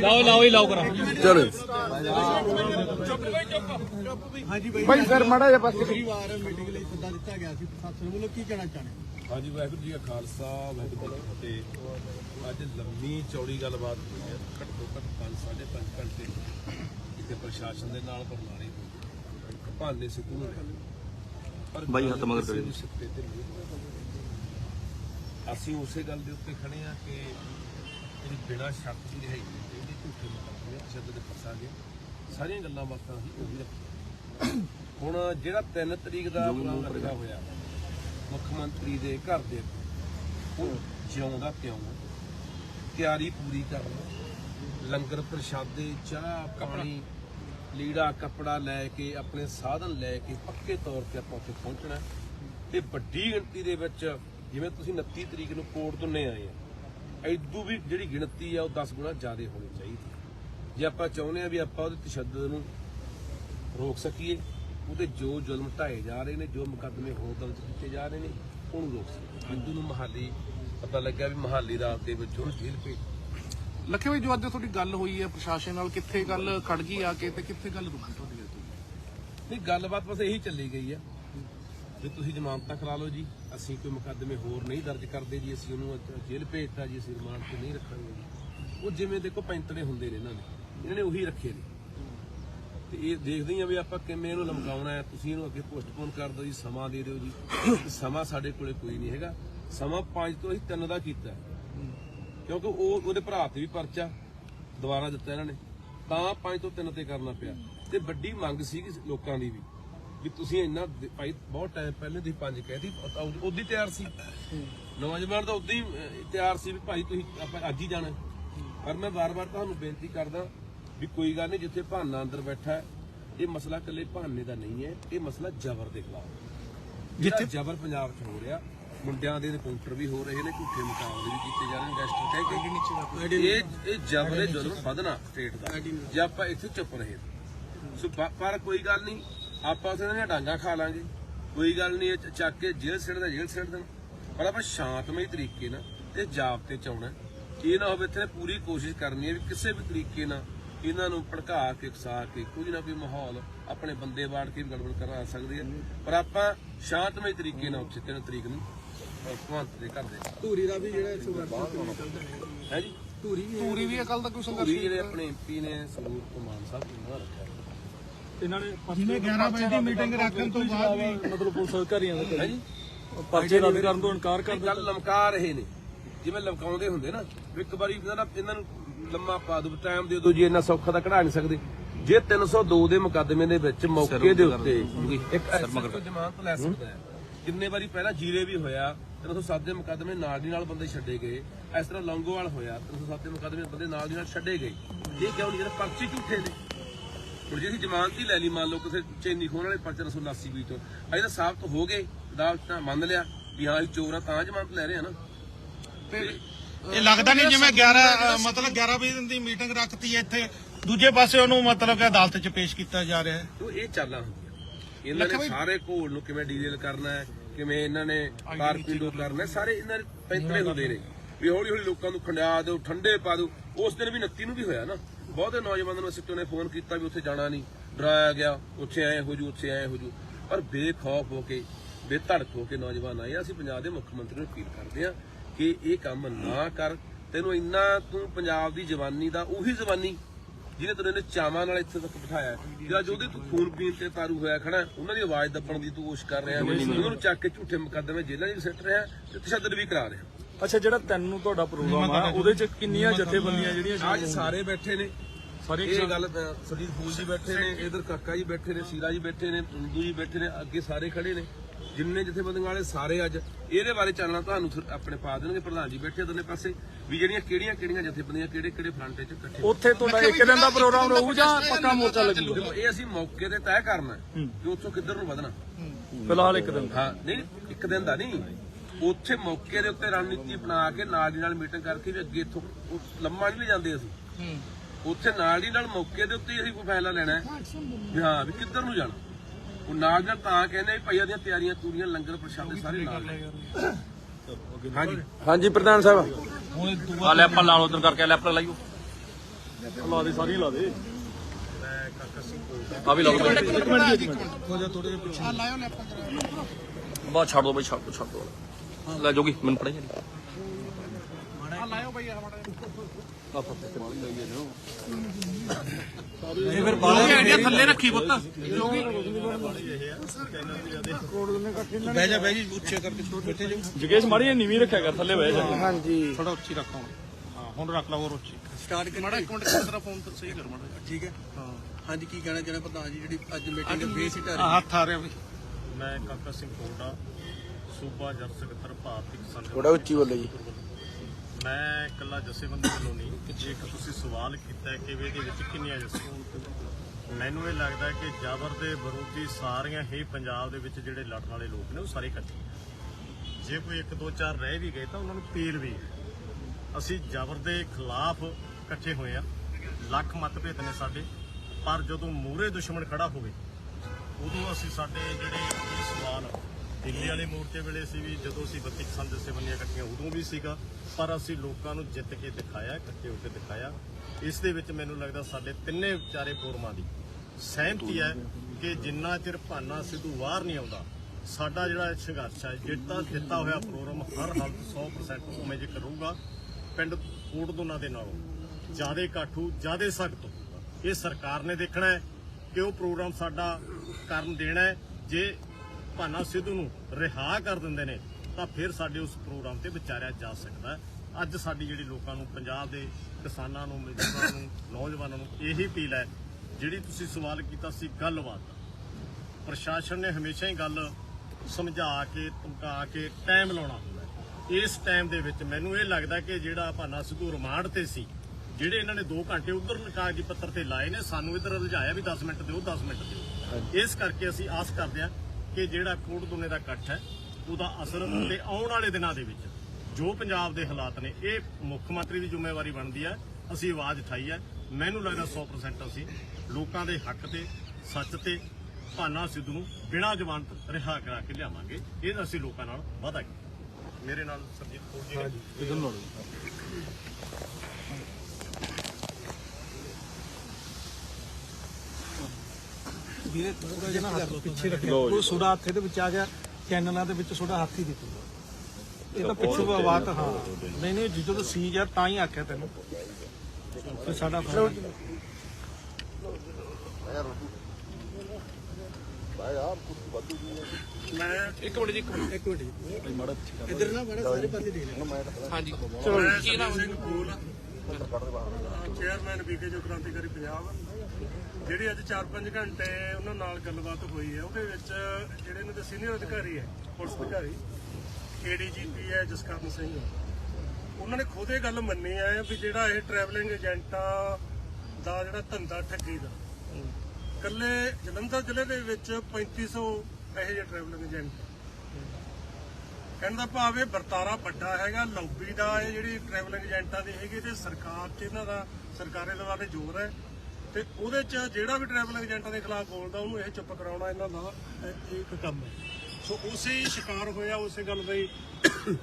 ਲਾਓ ਲਾਓ ਹੀ ਲਾਓ ਕਰਾ। ਚਲੋ। ਭਾਈ ਸਰ ਮਾੜਾ ਜਿਹਾ ਪਾਸੇ। ਪਿਛਲੀ ਵਾਰ ਮੀਟਿੰਗ ਲਈ ਸੱਦਾ ਦਿੱਤਾ ਗਿਆ ਸੀ ਪ੍ਰਸ਼ਾਸਨ ਵੱਲੋਂ ਕੀ ਕਹਿਣਾ ਚਾਹੁੰਦੇ? ਹਾਂਜੀ ਵਾਹਿਗੁਰੂ ਜੀ ਕਾ ਖਾਲਸਾ ਵਾਹਿਗੁਰੂ ਜੀ ਕੀ ਫਤਿਹ। ਅੱਜ ਲੰਮੀ ਚੌੜੀ ਗੱਲਬਾਤ ਹੋਈ ਹੈ ਘੱਟੋ ਘੱਟ 5 5.5 ਘੰਟੇ ਇੱਥੇ ਪ੍ਰਸ਼ਾਸਨ ਦੇ ਨਾਲ ਬਰਨਾਲੇ ਭਾਨੇ ਸਿੱਧੂ ਨੂੰ ਪਰ ਬਾਈ ਹੱਥ ਮਗਰ ਕਰੀ ਅਸੀਂ ਉਸੇ ਗੱਲ ਦੇ ਉੱਤੇ ਖੜੇ ਆ ਕਿ ਜਿਹੜੀ ਬਿਨਾਂ ਸ਼ੱਕ ਦੀ ਰਿਹਾਈ ਇਹਦੇ ਝੂਠੇ ਮੁਕੱਦਮੇ ਤਸ਼ੱਦਦ ਦੇ ਫਸਾਂਗੇ। ਸਾਰੀਆਂ ਗੱਲਾਂ ਬਾਤਾਂ ਅਸੀਂ ਉਹ ਵੀ ਰੱਖੀਆਂ। ਹੁਣ ਜਿਹੜਾ 3 ਤਰੀਕ ਦਾ ਪ੍ਰੋਗਰਾਮ ਰੱਖਿਆ ਹੋਇਆ ਮੁੱਖ ਮੰਤਰੀ ਦੇ ਘਰ ਦੇ ਉਹ ਜਿਉਂਦਾ ਤਿਉਂ ਤਿਆਰੀ ਪੂਰੀ ਕਰਨ ਲੰਗਰ ਪ੍ਰਸ਼ਾਦੇ ਚਾਹ ਪਾਣੀ ਲੀੜਾ ਕੱਪੜਾ ਲੈ ਕੇ, ਆਪਣੇ ਸਾਧਨ ਲੈ ਕੇ ਪੱਕੇ ਤੌਰ ਤੇ ਆਪਾਂ ਉੱਥੇ ਪਹੁੰਚਣਾ ਹੈ। ਤੇ ਵੱਡੀ ਗਿਣਤੀ ਦੇ ਵਿੱਚ ਜਿਵੇਂ ਤੁਸੀਂ 29 ਤਰੀਕ ਨੂੰ ਕੋਰਟ ਤੋਂ ਨੇ ਆਏ ਆ, ਐਦੂ ਵੀ ਜਿਹੜੀ ਗਿਣਤੀ ਆ ਉਹ 10 ਗੁਣਾ ਜ਼ਿਆਦਾ ਹੋਣੀ ਚਾਹੀਦੀ ਜੇ ਆਪਾਂ ਚਾਹੁੰਦੇ ਆ ਵੀ ਆਪਾਂ ਉਹਦੇ ਤਸ਼ੱਦਦ ਨੂੰ ਰੋਕ ਸਕੀਏ, ਉਹਦੇ ਜੋ ਜ਼ੁਲਮ ਢਾਏ ਜਾ ਰਹੇ ਨੇ, ਜੋ ਮੁਕੱਦਮੇ ਹੋਰ ਦਰਜ ਕੀਤੇ ਜਾ ਰਹੇ ਨੇ, ਉਹਨੂੰ ਰੋਕ ਸਕੀਏ। ਹਿੰਦੂ ਨੂੰ ਮਹਾਲੀ ਪਤਾ ਲੱਗਿਆ ਵੀ ਮਹਾਲੀ ਰਾਤ ਦੇ ਵਿੱਚ ਉਹ ਜੇਲ੍ਹ ਭੇਜ ਲੱਖੇ ਭਾਈ ਜੋ ਅੱਜ ਤੁਹਾਡੀ ਗੱਲ ਹੋਈ ਹੈ ਪ੍ਰਸ਼ਾਸਨ ਨਾਲ, ਕਿੱਥੇ ਗੱਲ ਖੜ ਗਈ ਆ ਕੇ ਤੇ ਕਿੱਥੇ ਗੱਲ ਰੁਕੀ ਤੁਹਾਡੀ ਅੱਜ? ਨਹੀਂ, ਗੱਲਬਾਤ ਬਸ ਇਹੀ ਚੱਲੀ ਗਈ ਆ ਵੀ ਤੁਸੀਂ ਜ਼ਮਾਨਤਾਂ ਕਰਾ ਲਓ ਜੀ। ਅਸੀਂ ਕੋਈ ਮੁਕੱਦਮੇ ਹੋਰ ਨਹੀਂ ਦਰਜ ਕਰਦੇ ਜੀ। ਅਸੀਂ ਉਹਨੂੰ ਅੱਜ ਜੇਲ੍ਹ ਭੇਜਤਾ ਜੀ, ਅਸੀਂ ਰਿਮਾਂਡ ਤੇ ਨਹੀਂ ਰੱਖਾਂਗੇ ਜੀ। ਉਹ ਜਿਵੇਂ ਦੇਖੋ ਪੈਂਤੜੇ ਹੁੰਦੇ ਨੇ ਇਹਨਾਂ ਨੇ ਇਹਨਾਂ ਨੇ ਉਹੀ ਰੱਖੇ ਨੇ। ਤੇ ਇਹ ਦੇਖਦੇ ਹਾਂ ਵੀ ਆਪਾਂ ਕਿਵੇਂ ਇਹਨੂੰ ਲਮਕਾਉਣਾ ਹੈ। ਤੁਸੀਂ ਇਹਨੂੰ ਅੱਗੇ ਪੋਸਟਪੋਨ ਕਰ ਦਿਓ ਜੀ, ਸਮਾਂ ਦੇ ਦਿਓ ਜੀ। ਸਮਾਂ ਸਾਡੇ ਕੋਲੇ ਕੋਈ ਨਹੀਂ ਹੈਗਾ। ਸਮਾਂ 5 ਤੋਂ ਅਸੀਂ 3 ਦਾ ਕੀਤਾ ਹੈ। ਕਿਉਂਕਿ ਉਹ ਉਹਦੇ ਭਰਾ ਤੇ ਵੀ ਪਰਚਾ ਦੁਬਾਰਾ ਦਿੱਤਾ ਇਹਨਾਂ ਨੇ। ਤਾਂ 5 ਤੋਂ 3 ਤੇ ਕਰਨਾ ਪਿਆ। ਤੇ ਵੱਡੀ ਮੰਗ ਸੀਗੀ ਲੋਕਾਂ ਦੀ ਵੀ ਵੀ ਤੁਸੀਂ ਇੰਨਾ ਭਾਈ ਬਹੁਤ ਟਾਈਮ ਪਹਿਲੇ ਦੀ ਪੰਜ ਕਹਿਤੀ ਉਦੋਂ ਤਿਆਰ ਸੀ। ਨੌਜਵਾਨ ਤਾਂ ਉਦੋਂ ਹੀ ਤਿਆਰ ਸੀ ਵੀ ਭਾਈ ਤੁਸੀਂ ਆਪਾਂ ਅੱਜ ਹੀ ਜਾਣਾ। ਪਰ ਮੈਂ ਵਾਰ-ਵਾਰ ਤੁਹਾਨੂੰ ਬੇਨਤੀ ਕਰਦਾ ਵੀ ਕੋਈ ਗੱਲ ਨਹੀਂ ਜਿੱਥੇ ਭਾਨਾ ਅੰਦਰ ਬੈਠਾ ਇਹ ਮਸਲਾ ਇਕੱਲੇ ਭਾਨੇ ਦਾ ਨਹੀਂ ਹੈ ਇਹ ਮਸਲਾ ਜ਼ਬਰ ਦੇ ਖਿਲਾਫ। ਜਿੱਥੇ ਜ਼ਬਰ ਪੰਜਾਬ 'ਚ ਹੋ ਰਿਹਾ ਮੁੰਡਿਆਂ ਦੇ ਕਾਊਂਟਰ ਵੀ ਹੋ ਰਹੇ ਨੇ ਝੂਠੇ ਮੁਕਾਬਲੇ ਵੀ ਕੀਤੇ ਜਾ ਰਹੇ ਨੇ ਗੈਸਟਰ ਕਹਿ ਕੇ ਇਹ ਇਹ ਜ਼ਬਰ ਜ਼ੁਲਮ ਵਧਣਾ ਸਟੇਟ ਦਾ। ਜੇ ਆਪਾਂ ਇੱਥੇ ਚੁੱਪ ਰਹੇ। ਸੋ ਪ- ਪਰ ਕੋਈ ਗੱਲ ਨਹੀਂ ਆਪਾਂ ਉਸੇ ਦੀਆਂ ਡਾਂਗਾ ਖਾ ਲਾਂਗੇ। ਕੋਈ ਗੱਲ ਨਹੀਂ ਇਹ ਚ- ਚੱਕ ਕੇ ਜੇਲ੍ਹ ਸਿੱਟ ਦਾ ਜੇਲ੍ਹ ਸਿੱਟ ਦੇਣ। ਪਰ ਆਪਾਂ ਸ਼ਾਂਤਮਈ ਤਰੀਕੇ ਨਾਲ ਤੇ ਜਾਬਤੇ ਚ ਆਉਣਾ ਇਹ ਨਾ ਹੋਵੇ ਇੱਥੇ ਪੂਰੀ ਕੋਸ਼ਿਸ਼ ਕਰਨੀ ਹੈ ਵੀ ਕਿਸੇ ਵੀ ਤਰੀਕੇ ਨਾਲ ਇਹਨਾਂ ਨੂੰ ਭੜਕਾ ਕੇ ਉਕਸਾ ਕੇ ਕੋਈ ਨਾ ਕੋਈ ਮਾਹੌਲ ਆਪਣੇ ਬੰਦੇ ਬਾੜ ਕੇ ਵੀ ਗੜਬੜ ਕਰਾ ਸਕਦੇ ਆ ਪਰ ਆਪਾਂ ਸ਼ਾਂਤਮਈ ਤਰੀਕੇ ਨਾਲ ਉੱਥੇ ਤਿੰਨ ਤਰੀਕ ਨੂੰ ਭਗਵੰਤ ਦੇ ਘਰ ਦੇ ਧੂਰੀ ਦਾ ਵੀ ਜਿਹੜਾ ਸੰਘਰਸ਼ ਹੈ। ਜੀ। ਧੂਰੀ ਵੀ ਪੂਰੀ ਵੀ ਅਕਲ ਦਾ ਕੋਈ ਸੰਘਰਸ਼ ਧੂਰੀ ਜਿਹੜੇ ਆਪਣੇ ਐਮਪੀ ਨੇ ਸਰੂਰ ਕੁਮਾਨ ਸਾਹਿਬ ਜੀ ਉਹਨਾਂ ਰੱਖਿਆ ਇਹਨਾਂ ਨੇ ਜਿਹਨੇ 11 ਵਜੇ ਦੀ ਮੀਟਿੰਗ ਰੱਖਣ ਤੋਂ ਬਾਅਦ ਵੀ ਮਤਲਬ ਪੁਲਿਸ ਅਧਿਕਾਰੀਆਂ ਦਾ ਹੈ ਜੀ। ਪਰਚੇ ਰੱਦ ਕਰਨ ਤੋਂ ਇਨਕਾਰ ਕਰ ਇਹ ਗੱਲ ਲਮਕਾ ਰਹੇ ਨੇ। ਜਿਵੇਂ ਲਮਕਾਉਂਦੇ ਹੁੰਦੇ ਨਾ ਵੀ ਇੱਕ ਵਾਰੀ ਇਹਨਾਂ ਨੂੰ ਲੰਮਾ ਪਾ ਦੋ ਟਾਈਮ ਦੇ ਦਿਓ ਜੀ ਇੰਨਾ ਸੌਖਾ ਤਾਂ ਕਢਾ ਨਹੀਂ ਸਕਦੇ। ਜੇ 302 ਦੇ ਮੁਕੱਦਮੇ ਦੇ ਵਿੱਚ ਮੌਕੇ ਦੇ ਉੱਤੇ ਇੱਕ ਐਸਐਚਓ ਜ਼ਮਾਨਤ ਲੈ ਸਕਦਾ ਹੈ। ਕਿੰਨੇ ਵਾਰੀ ਪਹਿਲਾਂ ਜੀਰੇ ਵੀ ਹੋਇਆ 307 ਦੇ ਮੁਕੱਦਮੇ ਨਾਲ ਦੀ ਨਾਲ ਬੰਦੇ ਛੱਡੇ ਗਏ। ਇਸ ਤਰ੍ਹਾਂ ਲੌਂਗੋਵਾਲ ਹੋਇਆ 307 ਦੇ ਮੁਕੱਦਮੇ ਬੰਦੇ ਨਾਲ ਦੀ ਨਾਲ ਛੱਡੇ ਗਏ। ਇਹ ਕਿਉਂ ਨਹੀਂ ਜਿਹੜੇ ਪਰਚੇ ਝੂਠੇ ਨੇ। ਹੁਣ ਜੇ ਅਸੀਂ ਜ਼ਮਾਨਤ ਹੀ ਲੈ ਲਈ ਮੰਨ ਲਓ ਕਿਸੇ ਚੈਨੀ ਖੋਣ ਵਾਲੇ ਪਰਚੇ 380 ਵੀ ਤੋਂ। ਅਜੇ ਤਾਂ ਸਾਬਤ ਹੋ ਗਏ ਅਦਾਲਤ ਨੇ ਮੰਨ ਲਿਆ ਵੀ ਹਾਂ ਅਸੀਂ ਚੋਰ ਆ ਤਾਂ ਜ਼ਮਾਨਤ ਲੈ ਰਹੇ ਆ ਨਾ। ਇਹ ਲੱਗਦਾ ਨਹੀਂ ਜਿਵੇਂ 11 ਅ, ਮਤਲਬ 11 ਵਜੇ ਦੀ ਮੀਟਿੰਗ ਰੱਖਤੀ ਹੈ ਇੱਥੇ। ਦੂਜੇ ਪਾਸੇ ਉਹਨੂੰ ਮਤਲਬ ਕਿ ਅਦਾਲਤ 'ਚ ਪੇਸ਼ ਕੀਤਾ ਜਾ ਰਿਹਾ ਹੈ। ਉਹ ਇਹ ਚਾਲਾਂ ਹੁੰਦੀਆਂ। ਇਹਨਾਂ ਨੇ ਸਾਰੇ ਘੋਲ ਨੂੰ ਕਿਵੇਂ ਡੀਜ਼ਲ ਕਰਨਾ ਹੈ? ਕਿਵੇਂ ਇਹਨਾਂ ਨੇ ਕਾਰਪੀਡੋ ਕਰਨਾ ਸਾਰੇ ਇਹਨਾਂ ਦੇ ਪੈਂਤਰੇ ਹੁੰਦੇ ਨੇ। ਵੀ ਹੌਲੀ ਹੌਲੀ ਲੋਕਾਂ ਨੂੰ ਖੰਡਿਆ ਦਿਓ ਠੰਡੇ ਪਾ ਦਿਓ। ਉਸ ਦਿਨ ਵੀ 29 ਨੂੰ ਵੀ ਹੋਇਆ ਨਾ। ਬਹੁਤੇ ਨੌਜਵਾਨਾਂ ਨੂੰ ਸਿੱਟੋ ਨੇ ਫੋਨ ਕੀਤਾ ਵੀ ਉੱਥੇ ਜਾਣਾ ਨਹੀਂ। ਡਰਾਇਆ ਗਿਆ ਉੱਥੇ ਆਏ ਹੋ ਜੂ ਉੱਥੇ ਆਏ ਹੋ ਜੂ। ਪਰ ਬੇਖੌਫ ਹੋ ਕੇ ਬੇਧੜਕ ਹੋ ਕੇ ਨੌਜਵਾਨ ਆਏ ਅਸੀਂ ਪੰਜਾਬ ਦੇ ਮੁੱਖ ਮੰਤਰੀ ਨੂੰ ਅਪੀਲ ਕਰਦੇ ਆ ਕਿ ਇਹ ਕੰਮ ਨਾ ਕਰ। ਤੈਨੂੰ ਇੰਨਾ ਤੂੰ ਪੰਜਾਬ ਦੀ ਜਵਾਨੀ ਦਾ ਉਹੀ ਜਵਾਨੀ ਜਿਹਨੇ ਤੈਨੂੰ ਇਹਨੇ ਚਾਵਾਂ ਨਾਲ ਇੱਥੇ ਤੱਕ ਬਿਠਾਇਆ ਜਿਹੜਾ ਜਿਹਦੇ ਤੂੰ ਖੂਨ ਪੀਣ ਤੇ ਤਾਰੂ ਹੋਇਆ ਖੜਾ ਉਹਨਾਂ ਦੀ ਆਵਾਜ਼ ਦੱਬਣ ਦੀ ਤੂੰ ਕੋਸ਼ਿਸ਼ ਕਰ ਰਿਹਾ ਉਹਨਾਂ ਨੂੰ ਚੱਕ ਕੇ ਝੂਠੇ ਮੁਕੱਦਮੇ ਜੇਲ੍ਹਾਂ 'ਚ ਸਿੱਟ ਰਿਹਾ ਤੇ ਤਸ਼ੱਦਦ ਵੀ ਕਰਾ ਰਿਹਾ। ਅੱਛਾ ਜਿਹੜਾ ਤਿੰਨ ਤੁਹਾਡਾ ਪ੍ਰੋਗਰਾਮ ਆ ਉਹਦੇ ਚ ਕਿੰਨੀਆਂ ਜਥੇਬੰਦੀਆਂ ਜਿਹੜੀਆਂ ਅੱਜ ਸਾਰੇ ਬੈਠੇ ਨੇ। ਸਾਰੇ ਇਹ ਗੱਲ ਸੁਰਜੀਤ ਫੂਲ ਜੀ ਬੈਠੇ ਨੇ ਇਧਰ ਕਾਕਾ ਜੀ ਬੈਠੇ ਨੇ ਸੀਰਾ ਜੀ ਬੈਠੇ ਨੇ ਤੁੰਦੂ ਜੀ ਬੈਠੇ ਨੇ ਅੱਗੇ ਸਾਰੇ ਖੜੇ ਨੇ। ਜਿੰਨੇ ਜਥੇਬੰਦੀਆਂ ਵਾਲੇ ਸਾਰੇ ਅੱਜ ਇਹਦੇ ਬਾਰੇ ਚਾਨਣਾ ਤੁਹਾਨੂੰ ਫਿਰ ਆਪਣੇ ਪਾ ਦੇਣਗੇ ਪ੍ਰਧਾਨ ਜੀ ਬੈਠੇ ਦੋਨੇ ਪਾਸੇ ਵੀ ਜਿਹੜੀਆਂ ਕਿਹੜੀਆਂ ਕਿਹੜੀਆਂ ਜਥੇਬੰਦੀਆਂ ਕਿਹੜੇ ਕਿਹੜੇ ਫਰੰਟ 'ਚ ਇਕੱਠੇ ਉੱਥੇ ਤੁਹਾਡਾ ਇੱਕ ਦਿਨ ਦਾ ਪ੍ਰੋਗਰਾਮ ਰਹੂ ਜਾਂ ਪੱਕਾ ਮੋਰਚਾ ਲੱਗੂ? ਦੇਖੋ ਇਹ ਅਸੀਂ ਮੌਕੇ ਤੇ ਤੈਅ ਕਰਨਾ ਹੈ ਕਿ ਉੱਥੋਂ ਕਿੱਧਰ ਨੂੰ ਵਧਣਾ। ਫਿਲਹਾਲ ਇੱਕ ਦਿਨ ਹਾਂ ਨਹੀਂ ਇੱਕ ਦਿਨ ਦਾ ਨਹੀਂ। ਉੱਥੇ ਮੌਕੇ ਦੇ ਉੱਤੇ ਰਣਨੀਤੀ ਬਣਾ ਕੇ ਨਾਲ ਦੀ ਨਾਲ ਮੀਟਿੰਗ ਕਰਕੇ ਵੀ ਅੱਗੇ ਇੱਥੋਂ ਲੰਮਾ ਨਹੀਂ ਜਾਂਦੇ ਅਸੀਂ। ਉੱਥੇ ਨਾਲ ਦੀ ਨਾਲ ਮੌਕੇ ਦੇ ਉੱਤੇ ਹੀ ਅਸੀਂ ਕੋਈ ਫੈਸਲਾ ਲੈਣਾ ਹੈ ਹਾਂ ਵੀ ਕਿੱਧਰ ਨੂੰ ਜਾਣਾ। ਉਹ ਨਾਲ ਨਾਲ ਤਾਂ ਕਹਿੰਦੇ ਵੀ ਭਾਈਆਂ ਦੀਆਂ ਤਿਆਰੀਆਂ ਤੂਰੀਆਂ ਲੰਗਰ ਪ੍ਰਸ਼ਾਦੇ ਸਾਰੇ ਨਾਲ ਲੈ ਹਾਂਜੀ। ਹਾਂਜੀ ਪ੍ਰਧਾਨ ਸਾਹਿਬ। ਆ ਲਾ ਲਓ ਉਧਰ ਕਰਕੇ ਲੈਪ ਲਾਈਓ। ਲਾ ਦੇ ਸਾਰੀ ਲਾ ਦੇ। ਆ ਵੀ ਲਾ ਲਓ ਬਾਅਦ ਛੱਡ ਦੋ ਬਈ ਛੱਡ ਦੋ ਛੱਡ ਦੋ। ਲੈ ਜੋਗੀ ਮੈਨੂੰ ਪੜਾਈ ਜੀ ਆ ਲਾਇਓ ਬਈ ਆ ਮਾੜਾ ਇਹ ਫਿਰ ਜਿਹਾ ਆਈਡੀਆ ਥੱਲੇ ਰੱਖੀ ਪੁੱਤ ਜੋਗੀ ਬਹਿ ਜਾ ਬਹਿ ਜੀ ਉੱਚੇ ਕਰਕੇ ਬੈਠੇ ਜਾਓ ਜਗੇਸ਼ ਮਾੜੀ ਨੀਵੀਂ ਰੱਖਿਆ ਕਰ ਥੱਲੇ ਬਹਿ ਜਾ। ਥੋੜਾ ਉੱਚੀ ਰੱਖੋ ਹਾਂ ਹੁਣ ਰੱਖ ਲਾ ਹੋਰ ਉੱਚੀ। ਸਟਾਰਟ ਕਰ। ਮਾੜਾ ਇੱਕ ਮਿੰਟ ਤੇਰਾ ਫੋਨ ਤੇ ਸਹੀ ਕਰ ਮਾੜਾ ਜਿਹਾ। ਠੀਕ ਹੈ। ਹਾਂ। ਹਾਂਜੀ ਕੀ ਕਹਿਣਾ ਚਾਹੁੰਦੇ ਪ੍ਰਧਾਨ ਜੀ ਜਿਹੜੀ ਅੱਜ ਮੀਟਿੰਗ ਬੇਸ ਹੀ ਆ ਹੱਥ ਆ ਰਿਹਾ ਵੀ। ਮੈਂ ਕਾਕਾ ਸਿੰਘ ਕੋਟਾ ਸੂਬਾ ਜਨ ਸਕੱਤਰ ਭਾਰਤੀ ਕਿਸਾਨ ਥੋੜਾ ਉੱਚੀ ਬੋਲੋ ਜੀ। ਮੈਂ ਇਕੱਲਾ ਜਥੇਬੰਦੀ ਵੱਲੋਂ ਨਹੀਂ ਜੇ ਤੁਸੀਂ ਸਵਾਲ ਕੀਤਾ ਕਿ ਇਹਦੇ ਵਿੱਚ ਕਿੰਨੀਆਂ ਜਥੇਬੰਦੀਆਂ ਮੈਨੂੰ ਇਹ ਲੱਗਦਾ ਕਿ ਜਾਬਰ ਦੇ ਵਿਰੋਧੀ ਸਾਰੀਆਂ ਹੀ ਪੰਜਾਬ ਦੇ ਵਿੱਚ ਜਿਹੜੇ ਲੜਨ ਵਾਲੇ ਲੋਕ ਨੇ, ਉਹ ਸਾਰੇ ਇਕੱਠੇ ਜੇ ਕੋਈ ਇੱਕ, ਦੋ, ਚਾਰ ਰਹਿ ਵੀ ਗਏ ਤਾਂ ਉਹਨਾਂ ਨੂੰ ਪੀਲ ਵੀ ਅਸੀਂ ਜ਼ਬਰ ਦੇ ਖਿਲਾਫ ਇਕੱਠੇ ਹੋਏ ਆ ਲੱਖ ਮਤਭੇਦ ਨੇ ਸਾਡੇ। ਪਰ ਜਦੋਂ ਮੂਹਰੇ ਦੁਸ਼ਮਣ ਖੜਾ ਹੋਵੇ, ਉਦੋਂ ਅਸੀਂ ਸਾਡੇ ਜਿਹੜੇ ਇਹ ਸਵਾਲ ਦਿੱਲੀ ਵਾਲੇ ਮੋਰਚੇ ਵੇਲੇ ਸੀ ਵੀ ਜਦੋਂ ਅਸੀਂ 32 ਕਿਸਾਨ ਜਥੇਬੰਦੀਆਂ ਇਕੱਠੀਆਂ ਉਦੋਂ ਵੀ ਸੀਗਾ, ਪਰ ਅਸੀਂ ਲੋਕਾਂ ਨੂੰ ਜਿੱਤ ਕੇ ਦਿਖਾਇਆ, ਇਕੱਠੇ ਹੋ ਕੇ ਦਿਖਾਇਆ। ਇਸ ਦੇ ਵਿੱਚ ਮੈਨੂੰ ਲੱਗਦਾ ਸਾਡੇ ਤਿੰਨੇ ਵਿਚਾਰੇ ਫੋਰਮਾਂ ਦੀ। ਸਹਿਮਤੀ ਹੈ ਕਿ ਜਿੰਨਾ ਚਿਰ ਭਾਨਾ ਸਿੱਧੂ ਬਾਹਰ ਨਹੀਂ ਆਉਂਦਾ, ਸਾਡਾ ਜਿਹੜਾ ਸੰਘਰਸ਼ ਹੈ, ਜਿੱਤਾ ਦਿੱਤਾ ਹੋਇਆ ਪ੍ਰੋਗਰਾਮ ਹਰ ਹਾਲਤ 100% ਉਵੇਂ ਜੇ ਕਰੂਗਾ, ਪਿੰਡ ਕੋਟ ਦੋਨਾਂ ਦੇ ਨਾਲੋਂ। ਜਿਆਦੇ ਕਾਠੂ ਜਿਆਦੇ ਸਖਤ ਇਹ ਸਰਕਾਰ ਨੇ ਦੇਖਣਾ ਹੈ ਕਿ ਉਹ ਪ੍ਰੋਗਰਾਮ ਸਾਡਾ ਕਰਨ ਦੇਣਾ ਹੈ। ਜੇ ਭਾਨਾ ਸਿੱਧੂ ਨੂੰ ਰਿਹਾ ਕਰ ਦਿੰਦੇ ਨੇ ਤਾਂ ਫਿਰ ਸਾਡੇ ਉਸ ਪ੍ਰੋਗਰਾਮ ਤੇ ਵਿਚਾਰਿਆ ਜਾ ਸਕਦਾ ਅੱਜ ਸਾਡੀ ਜਿਹੜੀ ਲੋਕਾਂ ਨੂੰ ਪੰਜਾਬ ਦੇ ਕਿਸਾਨਾਂ ਨੂੰ ਮਜ਼ਦੂਰਾਂ ਨੂੰ ਨੌਜਵਾਨਾਂ ਨੂੰ ਇਹੀ ਅਪੀਲ ਹੈ ਜਿਹੜੀ ਤੁਸੀਂ ਸਵਾਲ ਕੀਤਾ ਸੀ ਗੱਲਬਾਤ ਪ੍ਰਸ਼ਾਸਨ ਨੇ ਹਮੇਸ਼ਾ ਹੀ ਗੱਲ ਸਮਝਾ ਕੇ ਧਮਕਾ ਕੇ ਟਾਈਮ ਲਾਉਣਾ ਹੁੰਦਾ। ਇਸ ਟਾਈਮ ਦੇ ਵਿੱਚ ਮੈਨੂੰ ਇਹ ਲੱਗਦਾ ਕਿ ਜਿਹੜਾ ਭਾਨਾ ਸਿੱਧੂ ਰਿਮਾਂਡ ਤੇ ਸੀ ਜਿਹੜੇ ਇਹਨਾਂ ਨੇ 2 ਘੰਟੇ ਉਧਰ ਕਾਗਜ਼ੀ ਪੱਤਰ ਤੇ ਲਾਏ ਨੇ ਸਾਨੂੰ ਇਧਰ ਰੁਝਾਇਆ ਵੀ 10 ਮਿੰਟ ਦਿਓ 10 ਮਿੰਟ ਦਿਓ। ਇਸ ਕਰਕੇ ਅਸੀਂ ਆਸ ਕਰਦੇ ਹਾਂ ਕਿ ਜਿਹੜਾ ਕੋਟ ਦੋਨੇ ਦਾ ਇਕੱਠ ਹੈ, ਉਹਦਾ ਅਸਰ ਤੇ ਆਉਣ ਵਾਲੇ ਦਿਨਾਂ ਦੇ ਵਿੱਚ ਜੋ ਪੰਜਾਬ ਦੇ ਹਾਲਾਤ ਨੇ, ਇਹ ਮੁੱਖ ਮੰਤਰੀ ਦੀ ਜ਼ਿੰਮੇਵਾਰੀ ਬਣਦੀ ਹੈ। ਅਸੀਂ ਆਵਾਜ਼ ਉਠਾਈ ਹੈ। ਮੈਨੂੰ ਲੱਗਦਾ 100% ਅਸੀਂ ਲੋਕਾਂ ਦੇ ਹੱਕ ਤੇ, ਸੱਚ ਤੇ, ਭਾਨਾ ਸਿੱਧੂ ਨੂੰ ਬਿਨਾਂ ਜ਼ਮਾਨਤ ਰਿਹਾ ਕਰਾ ਕੇ ਲਿਆਵਾਂਗੇ। ਇਹ ਅਸੀਂ ਲੋਕਾਂ ਨਾਲ ਵਾਅਦਾ ਕੀਤਾ। ਮੇਰੇ ਨਾਲ ਸਰਜੀਤ ਕੌਰ ਜੀ ਨੇ। ਵੀਰੇ ਥੋੜਾ ਜਿਹਾ ਹੱਥ ਪਿੱਛੇ ਰੱਖ ਉਹ ਸੋਡਾ ਹੱਥ ਦੇ ਵਿੱਚ ਆ ਗਿਆ ਚੈਨਲਾਂ ਦੇ ਵਿੱਚ ਸੋਡਾ ਹੱਥ ਹੀ ਦਿੱਤੂਗਾ। ਇਹ ਤਾਂ ਪਿੱਛੋਂ ਆਵਾਜ਼ ਹਾਂ। ਨਹੀਂ ਨਹੀਂ ਜਿੱਦੋਂ ਤੋਂ ਸੀ ਯਾਰ ਤਾਂ ਹੀ ਆਖਿਆ ਤੈਨੂੰ। ਤੇ ਸਾਡਾ ਫ਼ਰਕ ਮੈਂ ਇੱਕ ਮਿੰਟ ਜੀ ਇੱਕ ਮਿੰਟ ਇੱਕ ਮਿੰਟ ਜੀ। ਇੱਧਰ ਨਾ ਬੜਾ ਸਾਰੇ ਪਾਸੇ ਦੇਖ ਲੈਣਾ ਹਾਂਜੀ। ਮੈਂ ਸਰਜੀਤ ਸਿੰਘ ਕੋਲ ਚੇਅਰਮੈਨ ਬੀਕੇ ਜੋ ਕ੍ਰਾਂਤੀਕਾਰੀ ਪੰਜਾਬ ਜਿਹੜੀ ਅੱਜ 4-5 ਘੰਟੇ ਉਹਨਾਂ ਨਾਲ ਗੱਲਬਾਤ ਹੋਈ ਹੈ, ਉਹਦੇ ਵਿੱਚ ਜਿਹੜੇ ਇਹਨਾਂ ਦੇ ਸੀਨੀਅਰ ਅਧਿਕਾਰੀ ਹੈ, ਪੁਲਿਸ ਅਧਿਕਾਰੀ ਏਡੀਜੀਪੀ ਹੈ ਜਸਕਰਨ ਸਿੰਘ, ਉਹਨਾਂ ਨੇ ਖੁਦ ਇਹ ਗੱਲ ਮੰਨੀ ਹੈ ਵੀ ਜਿਹੜਾ ਇਹ ਟਰੈਵਲਿੰਗ ਏਜੰਟਾਂ ਦਾ ਜਿਹੜਾ ਧੰਦਾ ਠੱਗੀ ਦਾ ਕੱਲੇ ਜਲੰਧਰ ਜ਼ਿਲ੍ਹੇ ਦੇ ਵਿੱਚ 3500 ਇਹੋ ਜਿਹੇ ਟਰੈਵਲਿੰਗ ਏਜੰਟ ਕਹਿਣ ਦਾ ਭਾਵ ਇਹ ਵਰਤਾਰਾ ਵੱਡਾ ਹੈਗਾ ਲੌਬੀ ਦਾ ਇਹ ਜਿਹੜੀ ਟਰੈਵਲਿੰਗ ਏਜੰਟਾਂ ਦੀ ਹੈਗੀ, ਤੇ ਸਰਕਾਰ 'ਚ ਇਹਨਾਂ ਦਾ, ਸਰਕਾਰੇ ਦੁਆਰੇ ਜ਼ੋਰ ਹੈ। ਤੇ ਉਹਦੇ 'ਚ ਜਿਹੜਾ ਵੀ ਟਰੈਵਲ ਏਜੰਟਾਂ ਦੇ ਖਿਲਾਫ ਬੋਲਦਾ, ਉਹਨੂੰ ਇਹ ਚੁੱਪ ਕਰਾਉਣਾ ਇਹਨਾਂ ਦਾ ਇਹ- ਇੱਕ ਕੰਮ ਹੈ। ਸੋ ਉਸੇ ਸ਼ਿਕਾਰ ਹੋਇਆ, ਉਸੇ ਗੱਲ ਦਾ ਹੀ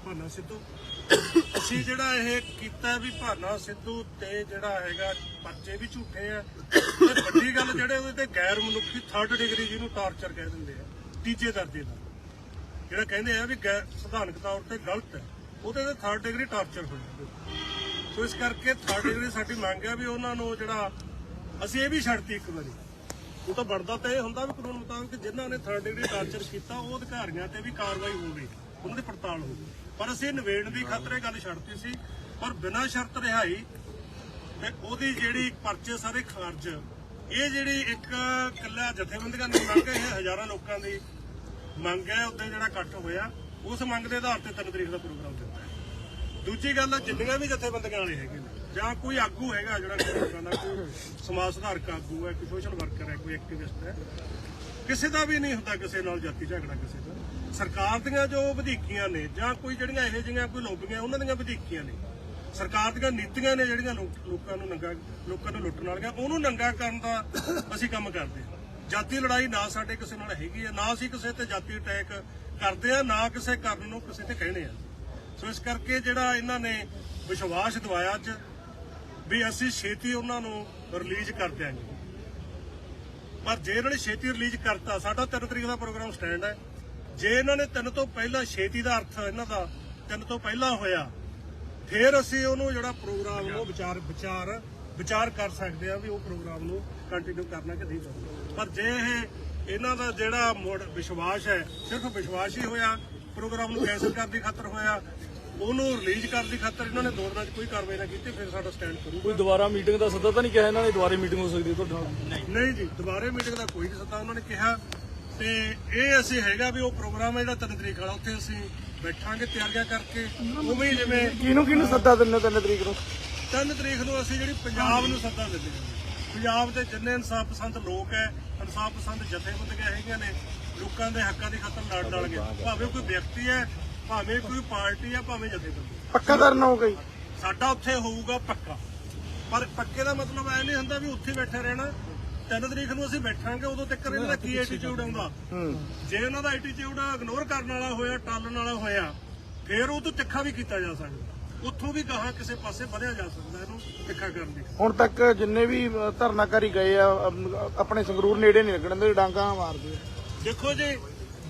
ਭਾਨਾ ਸਿੱਧੂ। ਅਸੀਂ ਜਿਹੜਾ ਇਹ ਕੀਤਾ ਵੀ ਭਾਨਾ ਸਿੱਧੂ ਤੇ ਜਿਹੜਾ ਹੈਗਾ ਪਰਚੇ ਵੀ ਝੂਠੇ ਆ, ਤੇ ਵੱਡੀ ਗੱਲ ਜਿਹੜੇ ਉਹਦੇ ਤੇ ਗੈਰ ਮਨੁੱਖੀ ਥਰਡ ਡਿਗਰੀ ਜਿਹਨੂੰ ਟਾਰਚਰ ਕਹਿ ਦਿੰਦੇ ਆ, ਤੀਜੇ ਦਰਜੇ ਦਾ। ਜਿਹੜਾ ਕਹਿੰਦੇ ਆ ਵੀ ਗੈਰ ਸੰਵਿਧਾਨਕ ਤੌਰ ਤੇ ਗਲਤ ਹੈ, ਉਹਦੇ ਤੇ ਥਰਡ ਡਿਗਰੀ ਟਾਰਚਰ ਹੋਈ ਸੋ ਇਸ ਕਰਕੇ ਥਰਡ ਡਿਗਰੀ ਸਾਡੀ ਮੰਗ ਹੈ ਵੀ ਉਹਨਾਂ ਨੂੰ ਜਿਹੜਾ ਅਸੀਂ ਇਹ ਵੀ ਛੱਡਤੀ ਇੱਕ ਵਾਰੀ। ਉਹ ਤਾਂ ਬਣਦਾ ਤਾਂ ਇਹ ਹੁੰਦਾ ਵੀ ਕਾਨੂੰਨ ਮੁਤਾਬਕ ਕਿ ਜਿਨ੍ਹਾਂ ਨੇ ਥਰਡ ਡਿਗਰੀ ਟਾਰਚਰ ਕੀਤਾ, ਉਹ ਅਧਿਕਾਰੀਆਂ ਤੇ ਵੀ ਕਾਰਵਾਈ ਹੋਵੇ, ਉਹਨਾਂ ਦੀ ਪੜਤਾਲ ਹੋਵੇ। ਪਰ ਅਸੀਂ ਨਿਵੇੜਨ ਦੀ ਖਾਤਰ ਇਹ ਗੱਲ ਛੱਡਤੀ ਸੀ, ਪਰ ਬਿਨਾਂ ਸ਼ਰਤ ਰਿਹਾਈ ਤੇ ਉਹਦੀ ਜਿਹੜੀ ਪਰਚੇ ਸਾਰੇ ਖਾਰਜ, ਇਹ ਜਿਹੜੀ ਇੱਕ ਕੱਲਾ ਜਥੇਬੰਦੀਆਂ ਦੀ ਮੰਗ ਹੈ ਹਜ਼ਾਰਾਂ ਲੋਕਾਂ ਦੀ ਮੰਗ ਹੈ ਉੱਤੇ ਜਿਹੜਾ ਇਕੱਠ ਹੋਇਆ, ਉਸ ਮੰਗ ਦੇ ਆਧਾਰ ਤੇ ਤਿੰਨ ਤਰੀਕ ਦਾ ਪ੍ਰੋਗਰਾਮ ਦੂਜੀ ਗੱਲ ਜਿੰਨੀਆਂ ਵੀ ਜਥੇਬੰਦੀਆਂ ਵਾਲੇ ਹੈਗੇ ਨੇ, ਜਾਂ ਕੋਈ ਆਗੂ ਹੈਗਾ ਜਿਹੜਾ ਕੋਈ ਲੋਕਾਂ ਦਾ ਕੋਈ ਸਮਾਜ ਸੁਧਾਰਕ ਆਗੂ ਹੈ, ਕੋਈ ਸੋਸ਼ਲ ਵਰਕਰ ਹੈ, ਕੋਈ ਐਕਟਿਵਿਸਟ ਹੈ, ਕਿਸੇ ਦਾ ਵੀ ਨਹੀਂ ਹੁੰਦਾ ਕਿਸੇ ਨਾਲ ਜਾਤੀ ਝਗੜਾ ਕਿਸੇ ਦਾ। ਸਰਕਾਰ ਦੀਆਂ ਜੋ ਵਧੀਕੀਆਂ ਨੇ, ਜਾਂ ਕੋਈ ਜਿਹੜੀਆਂ ਇਹੋ ਜਿਹੀਆਂ ਕੋਈ ਲੋਬੀਆਂ, ਉਹਨਾਂ ਦੀਆਂ ਵਧੀਕੀਆਂ ਨੇ। ਸਰਕਾਰ ਦੀਆਂ ਨੀਤੀਆਂ ਨੇ ਜਿਹੜੀਆਂ ਲੋਕਾਂ ਨੂੰ ਨੰਗਾ, ਲੋਕਾਂ ਨੂੰ ਲੁੱਟਣ ਵਾਲੀਆਂ, ਉਹਨੂੰ ਨੰਗਾ ਕਰਨ ਦਾ ਅਸੀਂ ਕੰਮ ਕਰਦੇ ਹਾਂ। ਜਾਤੀ ਲੜਾਈ ਨਾ ਸਾਡੇ ਕਿਸੇ ਨਾਲ ਹੈਗੀ ਹੈ, ਨਾ ਅਸੀਂ ਕਿਸੇ ਤੇ ਜਾਤੀ ਅਟੈਕ ਕਰਦੇ ਆ ਨਾ ਕਿਸੇ ਕਰਨ ਨੂੰ ਕਿਸੇ ਤੇ ਕਹਿੰਦੇ ਆ ਸੋ ਇਸ ਕਰਕੇ ਜਿਹੜਾ ਇਹਨਾਂ ਨੇ ਵਿਸ਼ਵਾਸ ਦਿਵਾਇਆ ਅੱਜ ਵੀ ਅਸੀਂ ਛੇਤੀ ਉਹਨਾਂ ਨੂੰ ਰਿਲੀਜ਼ ਕਰ ਦਿਆਂਗੇ। ਪਰ ਜੇ ਇਹਨਾਂ ਨੇ ਛੇਤੀ ਰਿਲੀਜ਼ ਕਰਤਾ, ਸਾਡਾ 3 ਤਰੀਕ ਦਾ ਪ੍ਰੋਗਰਾਮ ਸਟੈਂਡ ਹੈ। ਜੇ ਇਹਨਾਂ ਨੇ ਤਿੰਨ ਤੋਂ ਪਹਿਲਾਂ ਛੇਤੀ ਦਾ ਅਰਥ ਇਹਨਾਂ ਦਾ ਤਿੰਨ ਤੋਂ ਪਹਿਲਾਂ ਹੋਇਆ, ਫਿਰ ਅਸੀਂ ਉਹਨੂੰ ਜਿਹੜਾ ਪ੍ਰੋਗਰਾਮ ਨੂੰ ਵਿਚਾਰ ਵਿਚਾਰ ਵਿਚਾਰ ਕਰ ਸਕਦੇ ਆ ਵੀ ਉਹ ਪ੍ਰੋਗਰਾਮ ਨੂੰ ਕੰਟੀਨਿਊ ਕਰਨਾ ਕਿ ਨਹੀਂ ਕਰਨਾ। ਪਰ ਜੇ ਇਹ ਇਹਨਾਂ ਦਾ ਜਿਹੜਾ ਮੋੜ ਵਿਸ਼ਵਾਸ ਹੈ, ਸਿਰਫ ਵਿਸ਼ਵਾਸ ਹੀ ਹੋਇਆ, ਪ੍ਰੋਗਰਾਮ ਨੂੰ ਕੈਂਸਲ ਕਰਨ ਦੀ ਖਾਤਰ ਹੋਇਆ ਉਹਨੂੰ ਰਿਲੀਜ਼ ਕਰਨ ਦੀ ਖਾਤਰ ਇਹਨਾਂ ਨੇ ਦੋ ਦਿਨਾਂ 'ਚ ਕੋਈ ਕਾਰਵਾਈ ਨਾ ਕੀਤੀ ਫਿਰ ਸਾਡਾ ਸਟੈਂਡ ਕਰੂਗਾ। ਕੋਈ ਦੁਬਾਰਾ ਮੀਟਿੰਗ ਦਾ ਸੱਦਾ ਤਾਂ ਨਹੀਂ ਕਿਹਾ ਇਹਨਾਂ ਨੇ ਦੁਬਾਰੇ ਮੀਟਿੰਗ ਹੋ ਸਕਦੀ ਹੈ ਤੁਹਾਡੇ ਨਾਲ? ਨਹੀਂ। ਜੀ ਦੁਬਾਰੇ ਮੀਟਿੰਗ ਦਾ ਕੋਈ ਨਹੀਂ ਸੱਦਾ ਉਹਨਾਂ ਨੇ ਕਿਹਾ। ਤੇ ਇਹ ਅਸੀਂ ਹੈਗਾ ਵੀ ਉਹ ਪ੍ਰੋਗਰਾਮ ਹੈ ਜਿਹੜਾ ਤਿੰਨ ਤਰੀਕ ਵਾਲਾ ਉੱਥੇ ਅਸੀਂ ਬੈਠਾਂਗੇ ਤਿਆਰੀਆਂ ਕਰਕੇ। ਉਵੇਂ ਹੀ ਜਿਵੇਂ ਕਿਹਨੂੰ ਕਿਹਨੂੰ ਸੱਦਾ ਦਿੰਦੇ ਤਿੰਨ ਤਰੀਕ ਨੂੰ? ਤਿੰਨ ਤਰੀਕ ਨੂੰ ਅਸੀਂ ਜਿਹੜੀ ਪੰਜਾਬ ਨੂੰ ਸੱਦਾ ਦਿੰਦੇ ਹਾਂ। ਪੰਜਾਬ ਦੇ ਜਿੰਨੇ ਇਨਸਾਫ ਪਸੰਦ ਲੋਕ ਹੈ ਇਨਸਾਫ ਪਸੰਦ ਜਥੇਬੰਦੀਆਂ ਹੈਗੀਆਂ ਨੇ ਲੋਕਾਂ ਦੇ ਹੱਕਾਂ ਦੀ ਖਾਤਰ ਲੜ ਲੜਗੇ ਭਾਵੇਂ ਕੋਈ ਵਿਅਕਤੀ ਹੈ ਭਾਵੇਂ ਕੋਈ ਪਾਰਟੀ ਹੈ ਭਾਵੇਂ ਜਥੇਬੰਦੀ ਪੱਕਾ ਕਰਨਾ ਹੋ ਗਈ ਸਾਡਾ ਉੱਥੇ ਹੋਊਗਾ ਪੱਕਾ। ਪਰ ਪੱਕੇ ਦਾ ਮਤਲਬ ਐ ਨਹੀਂ ਹੁੰਦਾ ਵੀ ਉੱਥੇ ਬੈਠੇ ਰਹਿਣਾ। ਤਿੰਨ ਤਰੀਕ ਨੂੰ ਅਸੀਂ ਬੈਠਾਂਗੇ ਉਦੋਂ ਤੱਕ ਇਹਨਾਂ ਦਾ ਕੀ ਐਟੀਟਿਊਡ ਆਉਂਦਾ? ਜੇ ਉਹਨਾਂ ਦਾ ਐਟੀਟਿਊਡ ਇਗਨੋਰ ਕਰਨ ਵਾਲਾ ਹੋਇਆ ਟਾਲਣ ਵਾਲਾ ਹੋਇਆ ਫਿਰ ਉਹ ਤੋਂ ਤਿੱਖਾ ਵੀ ਕੀਤਾ ਜਾ ਸਕਦਾ। ਉੱਥੋਂ ਵੀ ਗਾਹਾਂ ਕਿਸੇ ਪਾਸੇ ਵਧਿਆ ਜਾ ਸਕਦਾ ਇਹਨੂੰ ਤਿੱਖਾ ਕਰਨ ਲਈ। ਹੁਣ ਤੱਕ ਜਿੰਨੇ ਵੀ ਧਰਨਾਕਾਰੀ ਗਏ ਆ ਆਪਣੇ ਸੰਗਰੂਰ ਨੇੜੇ ਨਹੀਂ ਲੱਗਣ ਦੇ ਡਾਂਗਾ ਮਾਰਦੇ ਆ। ਦੇਖੋ ਜੀ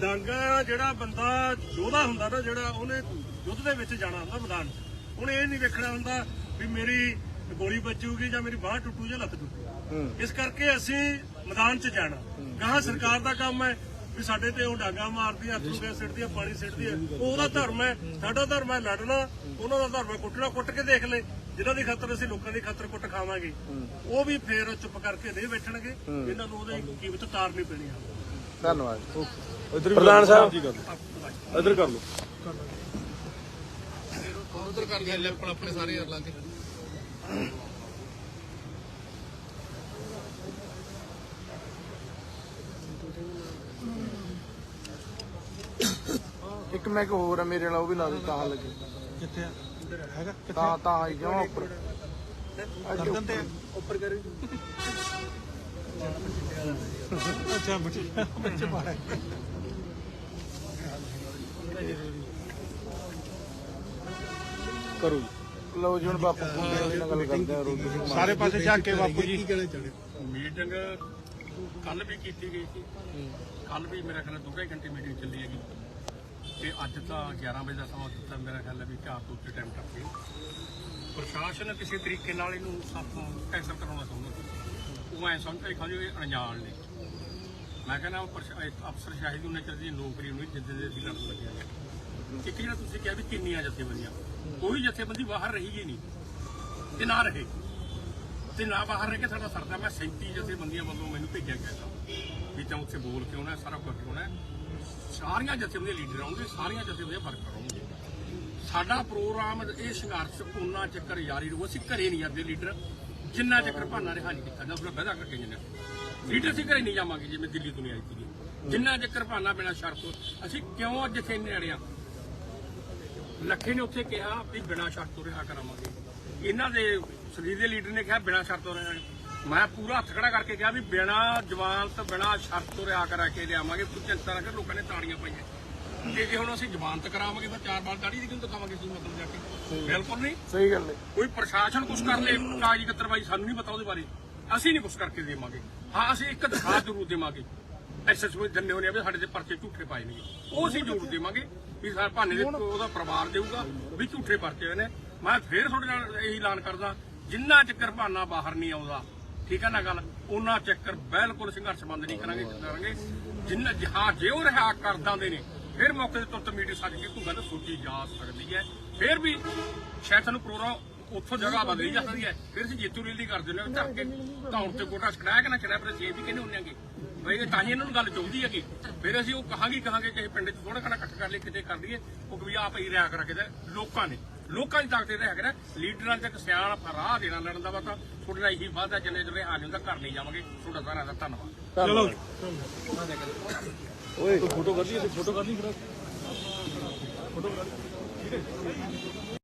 ਡਾਂਗਾ ਜਿਹੜਾ ਬੰਦਾ ਯੋਧਾ ਹੁੰਦਾ ਨਾ ਜਿਹੜਾ ਉਹਨੇ ਯੁੱਧ ਦੇ ਵਿੱਚ ਜਾਣਾ ਹੁੰਦਾ ਮੈਦਾਨ 'ਚ। ਉਹਨੇ ਇਹ ਨਹੀਂ ਵੇਖਣਾ ਹੁੰਦਾ ਵੀ ਮੇਰੀ ਗੋਲੀ ਵੱਜੂਗੀ ਜਾਂ ਮੇਰੀ ਬਾਹ ਟੁੱਟੂ ਜਾਂ ਲੱਤ ਟੁੱਟੂ। ਇਸ ਕਰਕੇ ਅਸੀਂ ਮੈਦਾਨ 'ਚ ਜਾਣਾ। ਗਾਹਾਂ ਸਰਕਾਰ ਦਾ ਕੰਮ ਹੈ ਵੀ ਸਾਡੇ ਤੇ ਉਹ ਡਾਂਗਾ ਮਾਰਦੀ ਆ ਅਥਰੂ ਗੈਸ ਸਿੱਟਦੀ ਆ ਪਾਣੀ ਸਿੱਟਦੀ ਆ। ਉਹ ਉਹਦਾ ਧਰਮ ਹੈ ਸਾਡਾ ਧਰਮ ਹੈ ਲੜਨਾ ਉਹਨਾਂ ਦਾ ਧਰਮ ਹੈ ਕੁੱਟਣਾ ਕੁੱਟ ਕੇ ਦੇਖ ਲੈ। ਜਿਨ੍ਹਾਂ ਦੀ ਖਾਤਰ ਅਸੀਂ ਲੋਕਾਂ ਦੀ ਖਾਤਰ ਕੁੱਟ ਖਾਵਾਂਗੇ। ਉਹ ਵੀ ਫੇਰ ਚੁੱਪ ਕਰਕੇ ਨਹੀਂ ਬੈਠਣਗੇ। ਇਹਨਾਂ ਨੂੰ ਉਹਦੀ ਕੀਮਤ ਤਾਰਨੀ ਪੈਣੀ ਆ। ਧੰਨਵਾਦ। ਪ੍ਰਧਾਨ ਸਾਹਿਬ। ਇਧਰ ਕਰ ਲਓ। ਉਧਰ ਕਰ ਗਿਆ ਲੈਪਲ ਆਪਣੇ ਸਾਰੇ ਕਰ ਲਾਂਗੇ ਇੱਕ ਮੈਕ ਹੋਰ ਆ ਮੇਰੇ ਨਾਲ ਉਹ ਵੀ ਲਾ ਦੇ ਤਾਂ ਲੱਗੇ। ਕਿੱਥੇ ਆ? ਹੈਗਾ? ਤਾਂ ਤਾਂ ਆਈ ਜਾਵਾਂ ਉੱਪਰ। ਗਰਦਨ ਤੇ ਉੱਪਰ ਕਰੀ। ਅੱਛਾ ਬੱਚੇ ਬੱਚੇ ਪਾੜਾ ਕਰੋ ਜੀ। ਲਓ ਜੀ ਹੁਣ ਬਾਪੂ ਨਾਲ ਗੱਲ ਕਰਦੇ ਆ ਰੋਟੀ ਸਿੰਘ ਸਾਰੇ ਪਾਸੇ ਝਾਕ ਕੇ ਬਾਪੂ ਜੀ। ਕੀ ਮੀਟਿੰਗ ਕੱਲ ਵੀ ਕੀਤੀ ਗਈ ਸੀ। ਕੱਲ ਵੀ ਮੇਰਾ ਖਿਆਲ 2 ਘੰਟੇ ਮੀਟਿੰਗ ਚੱਲੀ ਹੈਗੀ। ਤੇ ਅੱਜ ਤਾਂ 11 ਵਜੇ ਦਾ ਸਮਾਂ ਦਿੱਤਾ ਮੇਰਾ ਖਿਆਲ ਹੈ ਵੀ ਚਾਰ ਤੋਂ ਉੱਤੇ ਟਾਈਮ ਟੱਪ ਗਿਆ ਪ੍ਰਸ਼ਾਸਨ ਕਿਸੇ ਤਰੀਕੇ ਨਾਲ ਇਹਨੂੰ ਸਾਥੋਂ ਕੈਂਸਲ ਕਰਾਉਣਾ ਚਾਹੁੰਦਾ ਸੀ। ਉਹ ਐ ਸਮਝਦੇ ਖਾਲੀ ਇਹ ਅਣਜਾਣ ਨੇ। ਮੈਂ ਕਹਿੰਦਾ ਅਫਸਰ ਸ਼ਾਹੀ ਨੂੰ ਚਾਹੀਦੀ ਨੌਕਰੀ ਨੂੰ ਜਿੱਦ ਦੇ ਅਸੀਂ ਲੜਨ ਲੱਗੇ ਹਾਂ ਇੱਕ ਜਿਹੜਾ ਤੁਸੀਂ ਕਿਹਾ ਵੀ ਕਿੰਨੀਆਂ ਜਥੇਬੰਦੀਆਂ? ਕੋਈ ਜਥੇਬੰਦੀ ਬਾਹਰ ਰਹੀ ਹੀ ਨਹੀਂ ਤੇ ਨਾ ਰਹੇ। ਤੇ ਨਾ ਬਾਹਰ ਰਹਿ ਕੇ ਸਾਡਾ ਸਰਦਾ। ਮੈਂ 37 ਜਥੇਬੰਦੀਆਂ ਵੱਲੋਂ ਮੈਨੂੰ ਭੇਜਿਆ ਗਿਆ ਤਾਂ। ਵੀ ਤਾਂ ਉੱਥੇ ਬੋਲ ਕੇ ਆਉਣਾ, ਸਾਰਾ ਕੁਝ ਹੋਣਾ ਸਾਰੀਆਂ ਜਥੇਬੰਦੀਆਂ ਲੀਡਰ ਆਉਣਗੇ, ਸਾਰੀਆਂ ਜਥੇਬੰਦੀਆਂ ਵਰਕਰ ਆਉਣਗੇ। ਸਾਡਾ ਪ੍ਰੋਗਰਾਮ ਇਹ ਸੰਘਰਸ਼ ਉਹਨਾਂ ਚੱਕਰ ਜਾਰੀ ਰਹੂ। ਅਸੀਂ ਘਰੇ ਨਹੀਂ ਜਾਂਦੇ ਲੀਡਰ। ਜਿੰਨਾ ਚੱਕਰ ਭਾਨਾ ਰਿਹਾ ਨਹੀਂ ਕੀਤਾ ਜਾਂ ਉਹਦਾ ਵਾਅਦਾ ਕਰਕੇ ਜਿੰਨਾ ਲੀਡਰ ਅਸੀਂ ਘਰੇ ਨਹੀਂ ਜਾਵਾਂਗੇ, ਜਿਵੇਂ ਦਿੱਲੀ ਤੋਂ ਨਹੀਂ ਆਈ ਸੀ ਜਿੰਨਾ ਚੱਕਰ ਭਾਨਾ ਬਿਨਾ ਸ਼ਰਤ, ਅਸੀਂ ਕਿਉਂ ਅੱਜ ਇੱਥੇ ਨੇੜੇ ਆ? ਲੱਖੇ ਨੇ ਉੱਥੇ ਕਿਹਾ ਵੀ ਬਿਨਾਂ ਸ਼ਰਤ ਤੋਂ ਰਿਹਾ ਕਰਾਵਾਂਗੇ ਇਹਨਾਂ ਦੇ ਸਰੀਰ ਦੇ ਲੀਡਰ ਨੇ ਕਿਹਾ ਬਿਨਾਂ ਸ਼ਰਤ ਤੋਂ ਰਿਹਾ। ਮੈਂ ਪੂਰਾ ਹੱਥ ਖੜਾ ਕਰਕੇ ਕਿਹਾ ਵੀ ਬਿਨਾਂ ਜ਼ਮਾਨਤ ਬਿਨਾਂ ਸ਼ਰਤ ਤੋਂ ਰਿਹਾ ਕਰਾ ਕੇ ਲਿਆਵਾਂਗੇ। ਕੋਈ ਚਿੰਤਾ ਨਾ ਕਰ ਲੋਕਾਂ ਨੇ ਤਾੜੀਆਂ ਪਾਈਆਂ। ਤੇ ਜੇ ਹੁਣ ਅਸੀਂ ਜ਼ਮਾਨਤ ਕਰਾਵਾਂਗੇ ਤਾਂ ਚਾਰ ਬਾਰ ਦਾੜੀ ਦੀ ਕਿਉਂ ਦਿਖਾਵਾਂਗੇ ਅਸੀਂ ਮਤਲਬ ਜਾ ਕੇ? ਬਿਲਕੁਲ ਨਹੀਂ। ਸਹੀ ਗੱਲ ਹੈ। ਕੋਈ ਪ੍ਰਸ਼ਾਸਨ ਕੁਝ ਕਰ ਲੇ ਕਾਗਜ਼ੀ ਕਤਰਬਾਈ ਸਾਨੂੰ ਨਹੀਂ ਪਤਾ ਉਹਦੇ ਬਾਰੇ। ਅਸੀਂ ਨਹੀਂ ਕੁਝ ਕਰਕੇ ਦੇਵਾਂਗੇ। ਹਾਂ ਅਸੀਂ ਇੱਕ ਦਿਖਾ ਜ਼ਰੂਰ ਦੇਵਾਂਗੇ। ਐਸਐਸਪੀ ਜੰਨੇ ਹੋਣੇ ਆ ਵੀ ਸਾਡੇ ਤੇ ਪਰਚੇ ਝੂਠੇ ਪਾਏ ਨੇ। ਉਹ ਅਸੀਂ ਜ਼ਰੂਰ ਦੇਵਾਂਗੇ। ਵੀ ਸਾਡੇ ਭਾਨੇ ਦੇ ਉਹਦਾ ਪਰਿਵਾਰ ਦੇਊਗਾ ਵੀ ਝੂਠੇ ਪਰਚੇ ਹੋਏ ਨੇ। ਮੈਂ ਫੇਰ ਤੁਹਾਡੇ ਨਾਲ ਇਹੀ ਐਲਾਨ ਕਰਦਾ ਜਿੰਨਾ ਚੱਕਰ ਭਾਨਾ ਬਾਹਰ ਨਹੀਂ ਆਉਂਦਾ ਠੀਕ ਹੈ ਨਾ ਗੱਲ? ਉਹਨਾਂ ਚੱਕਰ ਬਿਲਕੁਲ ਸੰਘਰਸ਼ ਬੰਦ ਨਹੀਂ ਕਰਾਂਗੇ ਕਰਾਂਗੇ। ਜਿੰਨਾ ਜਹਾਂ ਜੇ ਉਹ ਰਿਹਾ ਕਰਦਾਂ ਦੇ ਨੇ ਫਿਰ ਮੌਕੇ ਤੇ ਤੁਰਤ ਮੀਟਿੰਗ ਸੱਜ ਕੇ ਕੋਈ ਗੱਲ ਸੋਚੀ ਜਾ ਸਕਦੀ ਹੈ। ਫਿਰ ਵੀ ਸ਼ਾਇਦ ਸਾਨੂੰ ਪ੍ਰੋਗਰਾਮ ਉੱਥੋਂ ਜਗ੍ਹਾ ਬਦਲੀ ਜਾ ਸਕਦੀ ਹੈ। ਫਿਰ ਅਸੀਂ ਜੇਤੂ ਰੈਲੀ ਕਰ ਦਿੰਦੇ ਹਾਂ ਧਰ ਕੇ ਧੌਣ ਤੇ ਗੋਟਾ ਛੜਾਇਆ ਕਿ ਨਾ ਛੜਾਇਆ ਪਰ ਅਸੀਂ ਇਹ ਵੀ ਕਹਿੰਦੇ ਹੁੰਦੇ ਆਂਗੇ ਬਈ ਇਹ ਤਾਂ ਹੀ ਇਹਨਾਂ ਨੂੰ ਗੱਲ ਚਾਹੁੰਦੀ ਹੈਗੀ ਫਿਰ ਅਸੀਂ ਉਹ ਕਹਾਂਗੇ ਕਹਾਂਗੇ ਕਿ ਪਿੰਡ 'ਚ ਥੋੜਾ ਘਣਾ ਇਕੱਠ ਕਰ ਲਈ ਕਿਤੇ ਕਰ ਲਈਏ ਉਹ ਵੀ ਆਪ ਹੀ ਰਿਆ ਕਰਾ ਕੇ ਤੇ ਲੋਕਾਂ ਨੇ। ਲੋਕਾਂ ਦੀ ਤਾਕਤ ਰਿਹਾ ਕਰਾ ਲੀਡਰਾਂ ਤੱਕ ਸਿਆਣ ਰਾਹ ਦੇਣਾ ਲੜਨ ਦਾ ਵਾ ਤਾਂ ਤੁਹਾਡੇ ਨਾਲ ਇਹੀ ਵਾਅਦਾ ਜਿੰਨੇ ਜਿਹੜੇ ਹਾਲ ਹੁੰਦਾ ਘਰ ਨਹੀਂ ਜਾਵਾਂਗੇ। ਤੁਹਾਡਾ ਸਾਰਿਆਂ ਦਾ ਧੰਨਵਾਦ। ਚਲੋ। ਓਏ। ਫੋਟੋ ਕਰ ਲਈ ਫੋਟੋ ਕਰ ਲਈ ਫਿਰ।